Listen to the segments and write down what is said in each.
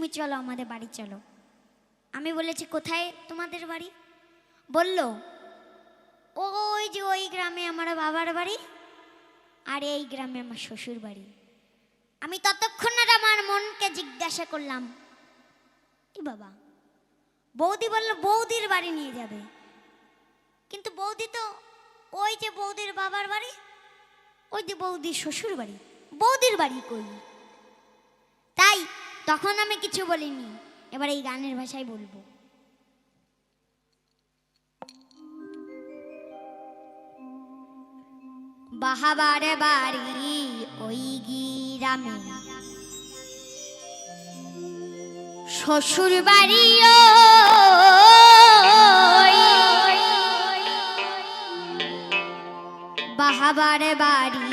তুমি চলো, আমাদের বাড়ি চলো। আমি বলেছি, কোথায় তোমাদের বাড়ি? বলল, ওই যে ওই গ্রামে আমার বাবার বাড়ি আর এই গ্রামে আমার শ্বশুর বাড়ি। আমি ততক্ষণ আর আমার মনকে জিজ্ঞাসা করলাম কি বাবা, বৌদি বলল বৌদির বাড়ি নিয়ে যাবে। কিন্তু বৌদি তো ওই যে বৌদির বাবার বাড়ি, ওই যে বৌদির শ্বশুর বাড়ি, বৌদির বাড়ি কই? তাই তখন আমি কিছু বলিনি। এবার এই গানের ভাষায় বলব। বাহাবার বাড়ি ওই গিরামে শ্বশুর বাড়ি ওই। বাহাবার বাড়ি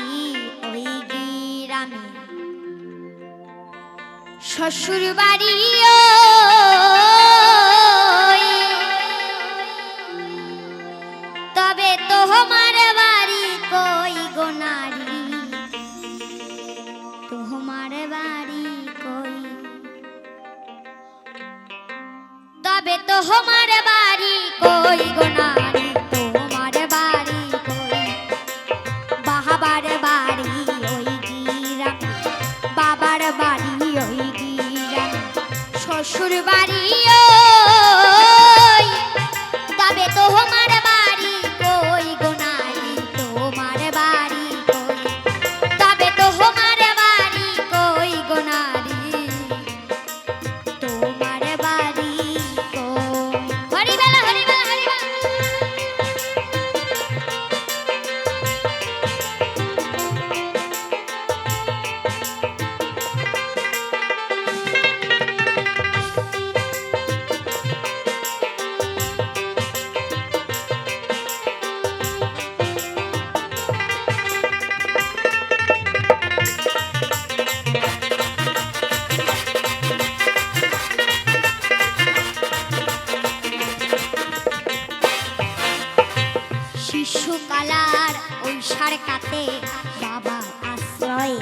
শ্বশুর বাড়ি। তবে তোমার বাড়ি কই গো নারী তোমার বাড়ি কই তবে তোমার বাড়ি কই গো বাড়ি শিশুকালার ওই সার কাতে বাবা আশ্রয়ে।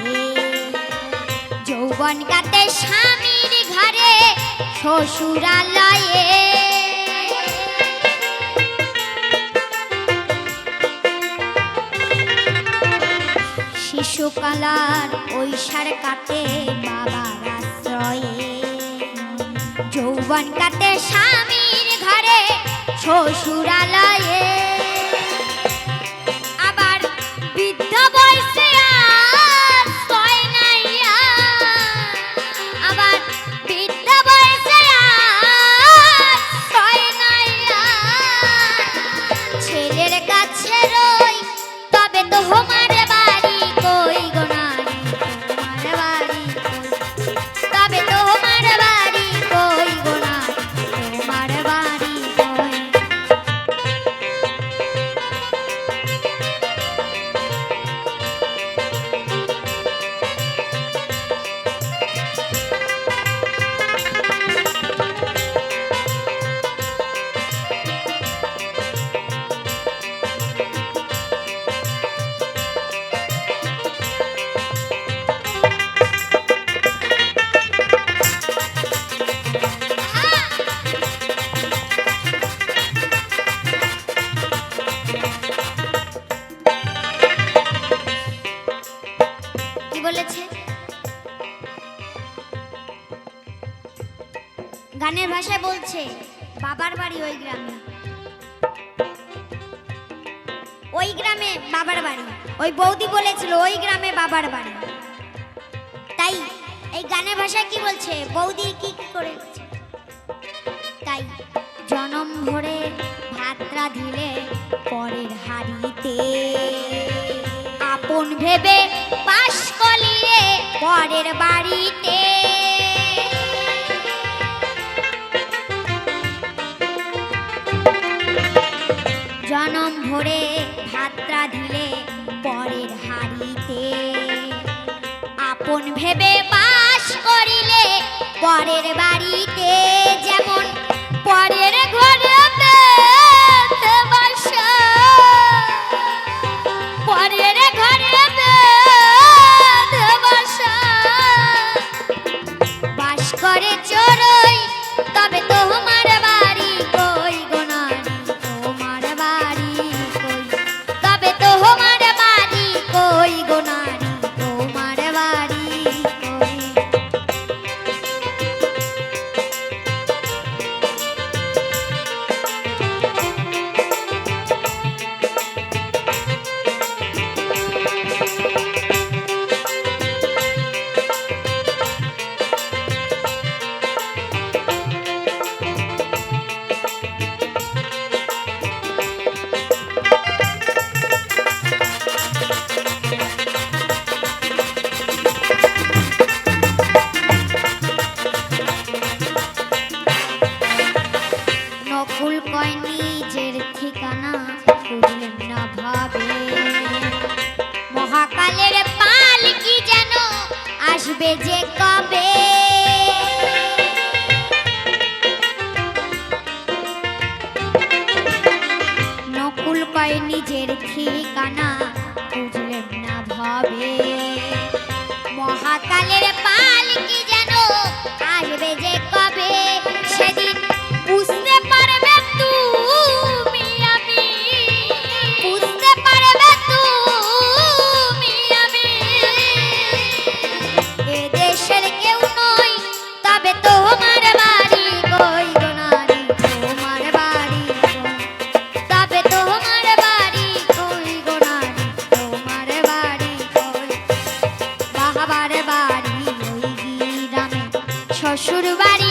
যৌবন কাতে স্বামীর ঘরে শ্বশুরালয়ে। শিশুকালার ওই সার কাতে বাবার আশ্রয়ে। যৌবন কাতে স্বামীর ঘরে শ্বশুরালয়ে। গানের ভাষায় বলছে, বাবার বাড়ি ওই গ্রামে। ওই গ্রামে বাবার বাড়ি। ওই বৌদি বলেছিল, ওই গ্রামে বাবার বাড়ি। তাই এই গানের ভাষায় কি বলছে? বৌদি কি কি করেছে তাই জনম ভরে ভাত রাঁধিলে পরের হাড়িতে। আপন ভেবে পাশ কলিয়ে পরের বাড়িতে। জনম ভরে ভাত্রা দিলে পরের হাড়িতে। আপন ভেবে বাস করিলে পরের বাড়িতে যেমন পরের ঘরে que llegue. শ্বশুর বাড়ি